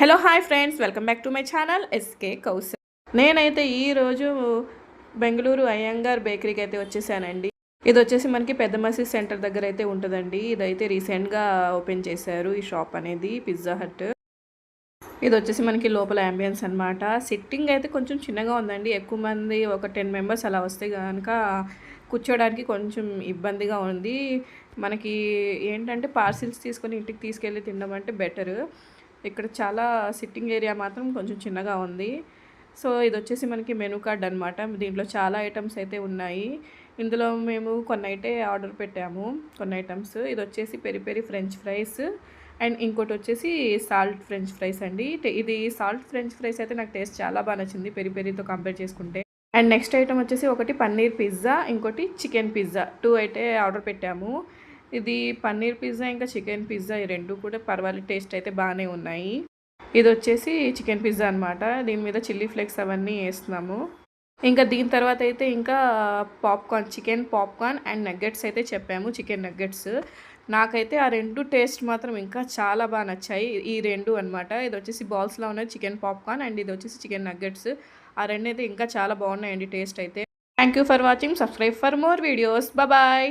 Hello hi friends welcome back to my channel SK Kaushal. నేనైతే ఈరోజు బెంగళూరు అయ్యంగార్ బేకరీకి అయితే వచ్చేసానండి. ఇది వచ్చేసి మనకి పెద్ద మసీద్ సెంటర్ దగ్గర అయితే ఉంటుందండి. ఇదైతే రీసెంట్గా ఓపెన్ చేశారు ఈ షాప్ అనేది పిజ్జా హట్. ఇది వచ్చేసి మనకి లోపల అంబియన్స్ అన్నమాట. సిట్టింగ్ అయితే కొంచెం చిన్నగా ఉందండి. ఎక్కువ మంది ఒక టెన్ మెంబర్స్ అలా వస్తే కనుక కూర్చోడానికి కొంచెం ఇబ్బందిగా ఉంది. మనకి ఏంటంటే పార్సిల్స్ తీసుకొని ఇంటికి తీసుకెళ్ళి తినడం అంటే బెటర్. ఇక్కడ చాలా సిట్టింగ్ ఏరియా మాత్రం కొంచెం చిన్నగా ఉంది. సో ఇది వచ్చేసి మనకి మెనూ కార్డ్ అనమాట దీంట్లో చాలా ఐటమ్స్ అయితే ఉన్నాయి. ఇందులో మేము కొన్ని అయితే ఆర్డర్ పెట్టాము. కొన్ని ఐటమ్స్ ఇది వచ్చేసి peri peri french fries and ఇంకోటి వచ్చేసి సాల్ట్ ఫ్రెంచ్ ఫ్రైస్ అండి ఇది సాల్ట్ ఫ్రెంచ్ ఫ్రైస్ అయితే నాకు టేస్ట్ చాలా బాగా నచ్చింది పెరి పెరితో కంపేర్ చేసుకుంటే. అండ్ నెక్స్ట్ ఐటమ్ వచ్చేసి ఒకటి పన్నీర్ పిజ్జా ఇంకోటి చికెన్ పిజ్జా. టూ అయితే ఆర్డర్ పెట్టాము. ఇది పన్నీర్ పిజ్జా ఇంకా చికెన్ పిజ్జా ఈ రెండు కూడా పర్వాలేదు టేస్ట్ అయితే బాగానే ఉన్నాయి. ఇది వచ్చేసి చికెన్ పిజ్జా అనమాట దీని మీద చిల్లీ ఫ్లేక్స్ అవన్నీ వేస్తున్నాము. ఇంకా దీని తర్వాత అయితే ఇంకా popcorn chicken popcorn and nuggets అయితే చెప్పాము చికెన్ నగ్గెట్స్. నాకైతే ఆ రెండు టేస్ట్ మాత్రం ఇంకా చాలా బాగా నచ్చాయి. ఈ రెండు అనమాట ఇది వచ్చేసి బాల్స్లో ఉన్నాయి చికెన్ పాప్కార్న్ అండ్ ఇది వచ్చేసి చికెన్ నగ్గెట్స్. ఆ రెండు అయితే ఇంకా చాలా బాగున్నాయండి టేస్ట్ అయితే. Thank you for watching. Subscribe for more videos. Bye.